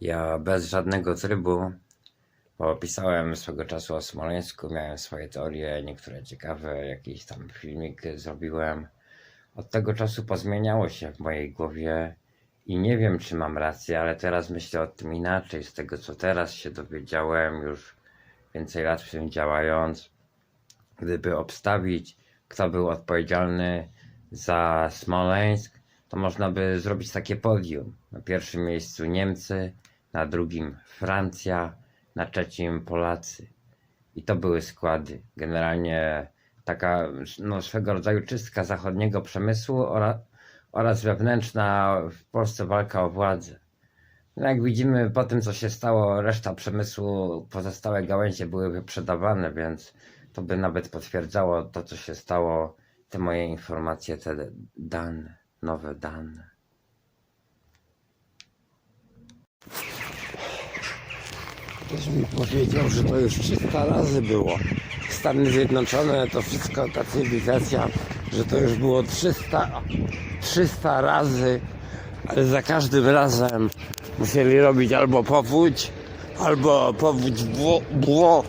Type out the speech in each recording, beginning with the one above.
Ja bez żadnego trybu, bo pisałem swego czasu o Smoleńsku, miałem swoje teorie, niektóre ciekawe, jakiś tam filmik zrobiłem. Od tego czasu pozmieniało się w mojej głowie i nie wiem, czy mam rację, ale teraz myślę o tym inaczej. Z tego, co teraz się dowiedziałem, już więcej lat w tym działając, gdyby obstawić, kto był odpowiedzialny za Smoleńsk, to można by zrobić takie podium. Na pierwszym miejscu Niemcy, na drugim Francja, na trzecim Polacy. I to były składy. Generalnie taka no, swego rodzaju czystka zachodniego przemysłu oraz, oraz wewnętrzna w Polsce walka o władzę. No jak widzimy po tym, co się stało, reszta przemysłu, pozostałe gałęzie były wyprzedawane, więc to by nawet potwierdzało to, co się stało, te moje informacje, te dane, nowe dane. Ktoś mi powiedział, że to już 300 razy było. Stany Zjednoczone to wszystko ta cywilizacja, że to już było 300, 300 razy, ale za każdym razem musieli robić albo powódź, albo powódź bło, bło,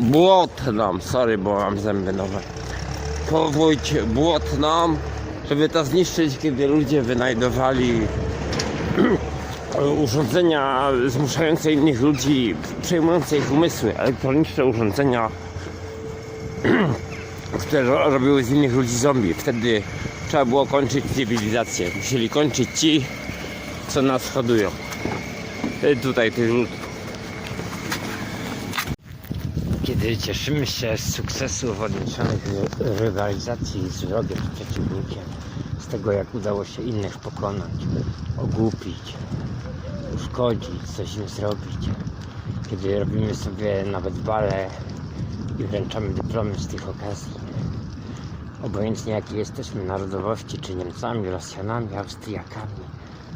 błotną. Sorry, bo mam zęby nowe. Powódź błotną, żeby to zniszczyć, kiedy ludzie wynajdowali urządzenia zmuszające innych ludzi, przejmujące ich umysły, elektroniczne urządzenia, które ro- robiły z innych ludzi zombie. Wtedy trzeba było kończyć cywilizację. Musieli kończyć ci, co nas hodują. Y, Tutaj tych ludów. Kiedy cieszymy się z sukcesów odniesionych ry- rywalizacji z wrogiem, z przeciwnikiem, z tego jak udało się innych pokonać, ogłupić, uszkodzić, coś im zrobić, kiedy robimy sobie nawet bale i wręczamy dyplomy z tych okazji, obojętnie jakiej jesteśmy narodowości, czy Niemcami, Rosjanami, Austriakami,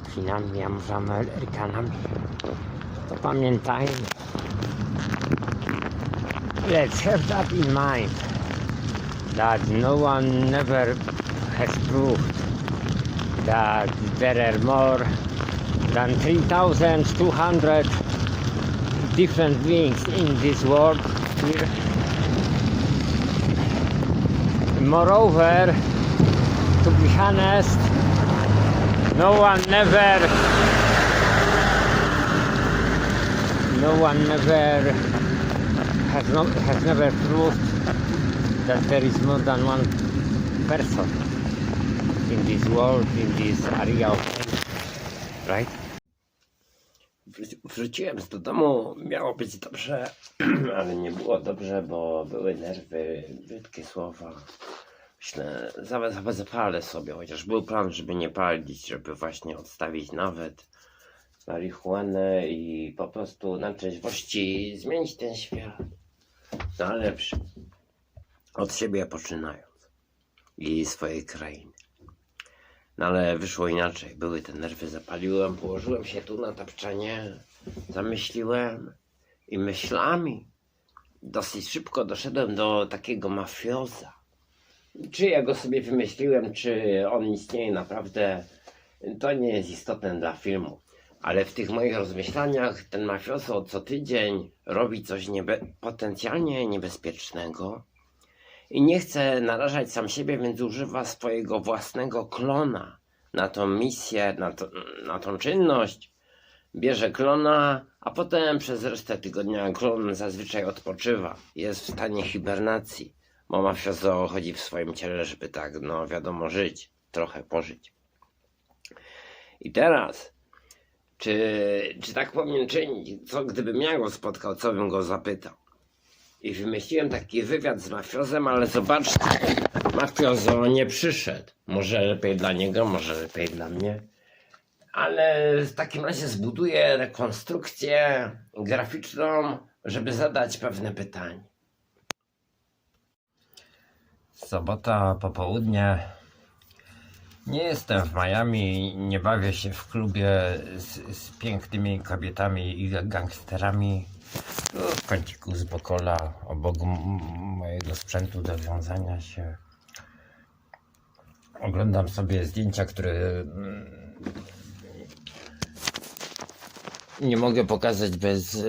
Finami, a może Amerykanami, to pamiętajmy, Let's have that in mind that no one never has proved that there are more than 3,200 different beings in this world here. Moreover, to be honest, no one never, no one never has, no, has never proved that there is more than one person in this world, in this area of right? Wró- Wróciłem do domu, miało być dobrze, ale nie było dobrze, bo były nerwy, brzydkie słowa. Myślę, za- za- zapalę sobie, chociaż był plan, żeby nie palić, żeby właśnie odstawić nawet marihuanę i po prostu na trzeźwości zmienić ten świat na lepszy. Od siebie poczynając i swojej krainy. No ale wyszło inaczej. Były te nerwy, zapaliłem, położyłem się tu na tapczanie, zamyśliłem i myślami dosyć szybko doszedłem do takiego mafioza. Czy ja go sobie wymyśliłem, czy on istnieje naprawdę, to nie jest istotne dla filmu. Ale w tych moich rozmyślaniach ten mafioso co tydzień robi coś niebe- potencjalnie niebezpiecznego i nie chce narażać sam siebie, więc używa swojego własnego klona na tą misję, na, to, na tą czynność. Bierze klona, a potem przez resztę tygodnia klon zazwyczaj odpoczywa. Jest w stanie hibernacji, bo mafiozo chodzi w swoim ciele, żeby tak, no wiadomo, żyć, trochę pożyć. I teraz, czy, czy tak powinien czynić? Co gdybym ja go spotkał, co bym go zapytał? I wymyśliłem taki wywiad z mafiozem, ale zobaczcie, mafiozo nie przyszedł. Może lepiej dla niego, może lepiej dla mnie. Ale w takim razie zbuduję rekonstrukcję graficzną, żeby zadać pewne pytanie. Sobota, popołudnie. Nie jestem w Miami, nie bawię się w klubie z, z pięknymi kobietami i gangsterami. Tu w kąciku z Bokola, obok mojego sprzętu do wiązania się. Oglądam sobie zdjęcia, które mm, nie mogę pokazać bez e,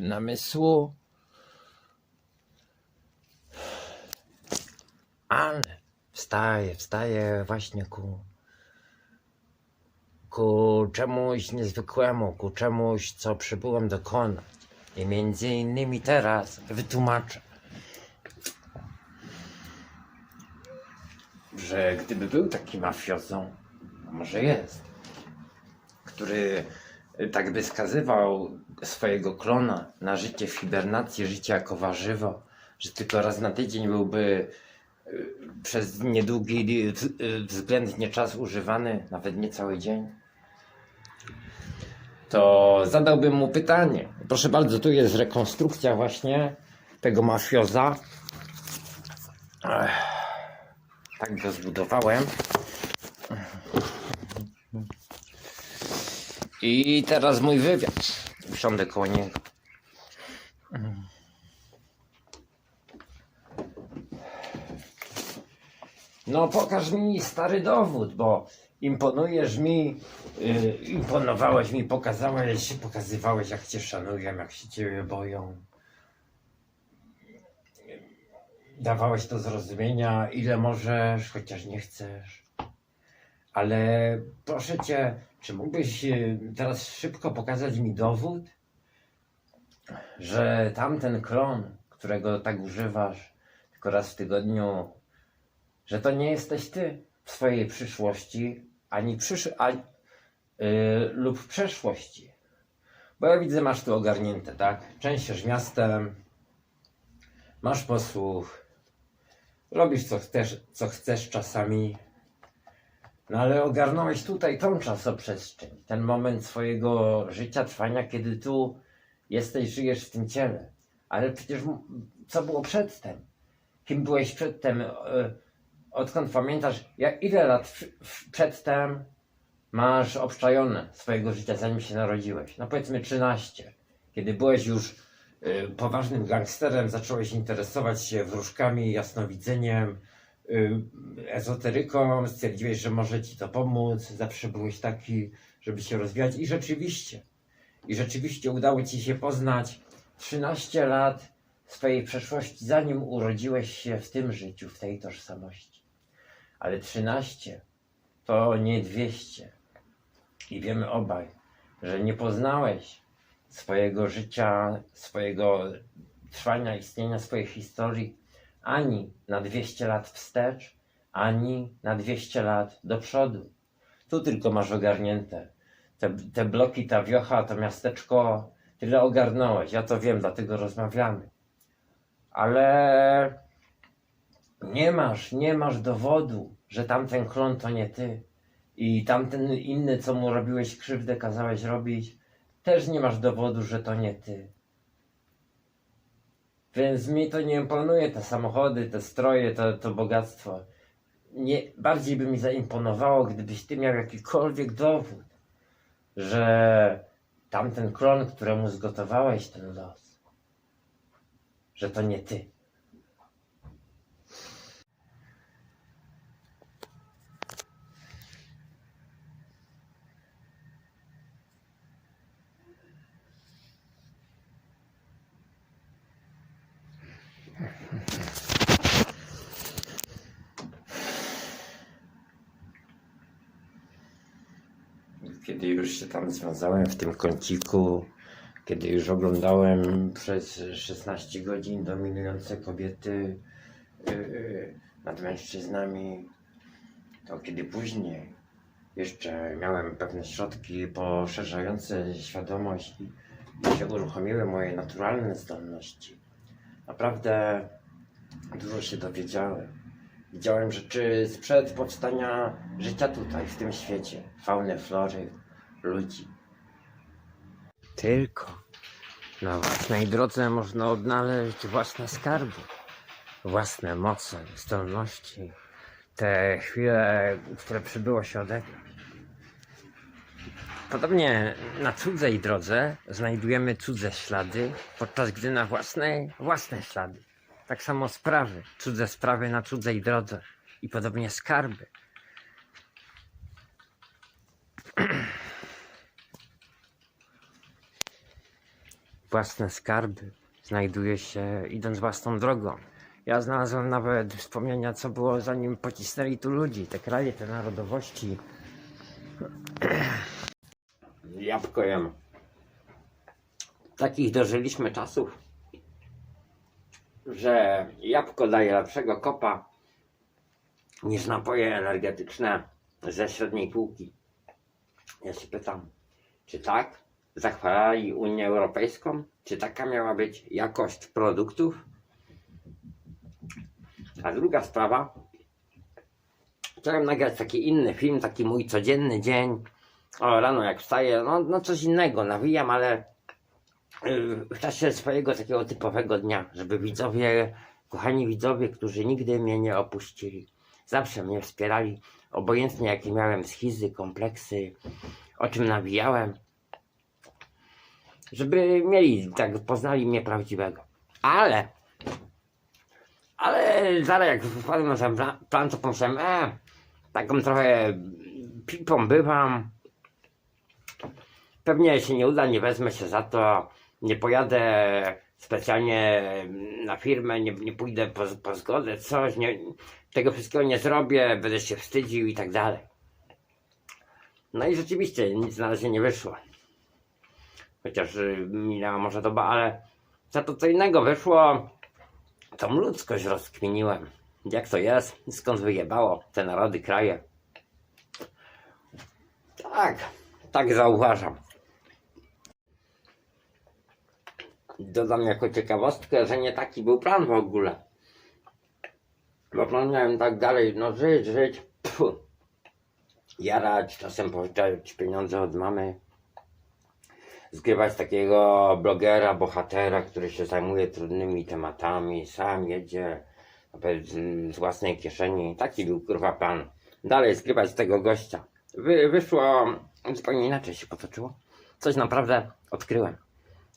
namysłu. Ale wstaję, wstaję właśnie ku, ku czemuś niezwykłemu, ku czemuś, co przybyłem dokonać. I między innymi teraz wytłumaczę, że gdyby był taki mafiozą, może jest, który tak by skazywał swojego klona na życie w hibernacji, życie jako warzywo, że tylko raz na tydzień byłby przez niedługi względnie czas używany, nawet nie cały dzień, to zadałbym mu pytanie. Proszę bardzo, tu jest rekonstrukcja właśnie tego mafioza. Ech, tak go zbudowałem. I teraz mój wywiad. Usiądę koło niego. No pokaż mi stary dowód, bo imponujesz mi, y, imponowałeś mi, pokazałeś, pokazywałeś jak cię szanują, jak się ciebie boją. Dawałeś do zrozumienia, ile możesz, chociaż nie chcesz. Ale proszę cię, czy mógłbyś y, teraz szybko pokazać mi dowód, że tamten klon, którego tak używasz tylko raz w tygodniu, że to nie jesteś ty w swojej przyszłości, ani przysz... ani, yy, lub przeszłości. Bo ja widzę, masz tu ogarnięte, tak? Częściesz miastem, masz posłuch, robisz co chcesz, co chcesz czasami, no ale ogarnąłeś tutaj tą czasoprzestrzeń, ten moment swojego życia, trwania, kiedy tu jesteś, żyjesz w tym ciele. Ale przecież co było przedtem? Kim byłeś przedtem? E, Odkąd pamiętasz, jak, ile lat przedtem masz obczajone swojego życia, zanim się narodziłeś? No powiedzmy 13. Kiedy byłeś już y, poważnym gangsterem, zacząłeś interesować się wróżkami, jasnowidzeniem, y, ezoteryką, stwierdziłeś, że może ci to pomóc, zawsze byłeś taki, żeby się rozwijać i rzeczywiście, i rzeczywiście udało ci się poznać 13 lat swojej przeszłości, zanim urodziłeś się w tym życiu, w tej tożsamości. Ale 13 to nie 200. I wiemy obaj, że nie poznałeś swojego życia, swojego trwania, istnienia swojej historii ani na 200 lat wstecz, ani na 200 lat do przodu. Tu tylko masz ogarnięte. Te, te bloki, ta wiocha, to miasteczko, tyle ogarnąłeś. Ja to wiem, dlatego rozmawiamy. Ale nie masz, nie masz dowodu, że tamten klon to nie ty. I tamten inny, co mu robiłeś krzywdę, kazałeś robić, też nie masz dowodu, że to nie ty. Więc mi to nie imponuje, te samochody, te stroje, to, to bogactwo. Nie, bardziej by mi zaimponowało, gdybyś ty miał jakikolwiek dowód, że tamten klon, któremu zgotowałeś ten los, że to nie ty. Kiedy już się tam związałem w tym kąciku, kiedy już oglądałem przez 16 godzin dominujące kobiety yy, nad mężczyznami, to kiedy później jeszcze miałem pewne środki poszerzające świadomość i, i się uruchomiły moje naturalne zdolności, naprawdę dużo się dowiedziałem. Widziałem rzeczy sprzed powstania życia tutaj, w tym świecie. Fauny, flory, ludzi. Tylko na własnej drodze można odnaleźć własne skarby, własne moce, zdolności, te chwile, które przybyło się odegrać. Podobnie na cudzej drodze znajdujemy cudze ślady, podczas gdy na własnej własne ślady. Tak samo sprawy, cudze sprawy na cudzej drodze i podobnie skarby. własne skarby znajduje się idąc własną drogą. Ja znalazłem nawet wspomnienia, co było zanim pocisnęli tu ludzi, te kraje, te narodowości. Jabłko jem. Takich dożyliśmy czasów, że jabłko daje lepszego kopa niż napoje energetyczne ze średniej półki. Ja się pytam, czy tak zachwalali Unię Europejską? Czy taka miała być jakość produktów? A druga sprawa, chciałem nagrać taki inny film, taki mój codzienny dzień. O, rano jak wstaję, no, no coś innego, nawijam, ale w czasie swojego takiego typowego dnia, żeby widzowie, kochani widzowie, którzy nigdy mnie nie opuścili, zawsze mnie wspierali, obojętnie jakie miałem schizy, kompleksy, o czym nawijałem, żeby mieli, tak poznali mnie prawdziwego. Ale, ale zaraz jak wpadłem na ten pla- plan, to pomyślałem, e, taką trochę pipą bywam, pewnie się nie uda, nie wezmę się za to, nie pojadę specjalnie na firmę, nie, nie pójdę po, po zgodę, coś, nie, tego wszystkiego nie zrobię, będę się wstydził i tak dalej. No i rzeczywiście nic na razie nie wyszło. Chociaż y, minęła może doba, ale za to co innego wyszło, tą ludzkość rozkminiłem. Jak to jest, skąd wyjebało te narody, kraje. Tak, tak zauważam. Dodam jako ciekawostkę, że nie taki był plan w ogóle. Bo plan miałem tak dalej, no żyć, żyć, pfu. jarać, czasem pożyczać pieniądze od mamy. Zgrywać takiego blogera, bohatera, który się zajmuje trudnymi tematami, sam jedzie z własnej kieszeni. Taki był kurwa plan. Dalej zgrywać tego gościa. Wy, wyszło zupełnie inaczej się potoczyło. Coś naprawdę odkryłem.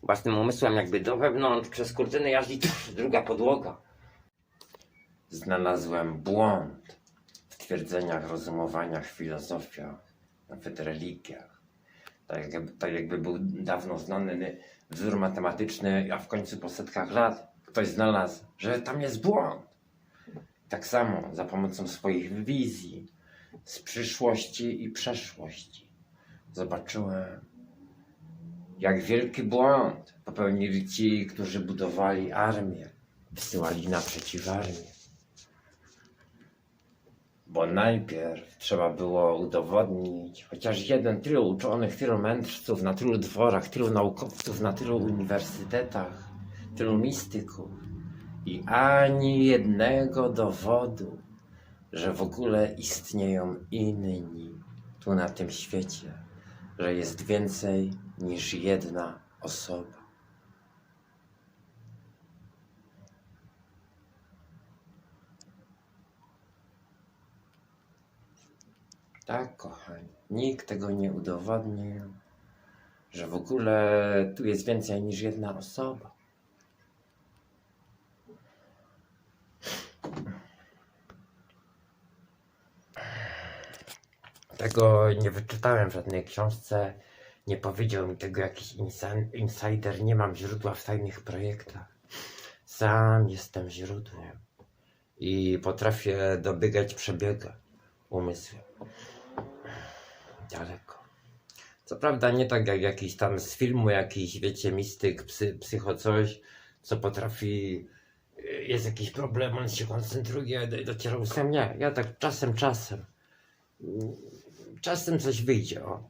Własnym umysłem jakby do wewnątrz, przez kurtyny jaździ druga podłoga. Znalazłem błąd w twierdzeniach, rozumowaniach, filozofiach, nawet religiach. Tak jakby, tak jakby był dawno znany wzór matematyczny, a w końcu po setkach lat ktoś znalazł, że tam jest błąd. Tak samo za pomocą swoich wizji z przyszłości i przeszłości zobaczyłem, jak wielki błąd popełnili ci, którzy budowali armię, wysyłali naprzeciw armię. Bo najpierw trzeba było udowodnić, chociaż jeden tylu uczonych, tylu mędrców, na tylu dworach, tylu naukowców, na tylu uniwersytetach, tylu mistyków i ani jednego dowodu, że w ogóle istnieją inni tu na tym świecie, że jest więcej niż jedna osoba. Tak, kochani, nikt tego nie udowodnił, że w ogóle tu jest więcej niż jedna osoba. Tego nie wyczytałem w żadnej książce, nie powiedział mi tego jakiś insider, nie mam źródła w tajnych projektach. Sam jestem źródłem i potrafię dobiegać przebiega umysłem. Daleko. Co prawda nie tak jak jakiś tam z filmu, jakiś wiecie, mistyk, psy, psycho coś, co potrafi, y, jest jakiś problem, on się koncentruje, do- dociera ósmem. Nie, ja tak czasem, czasem. Mm, Czasem coś wyjdzie, o.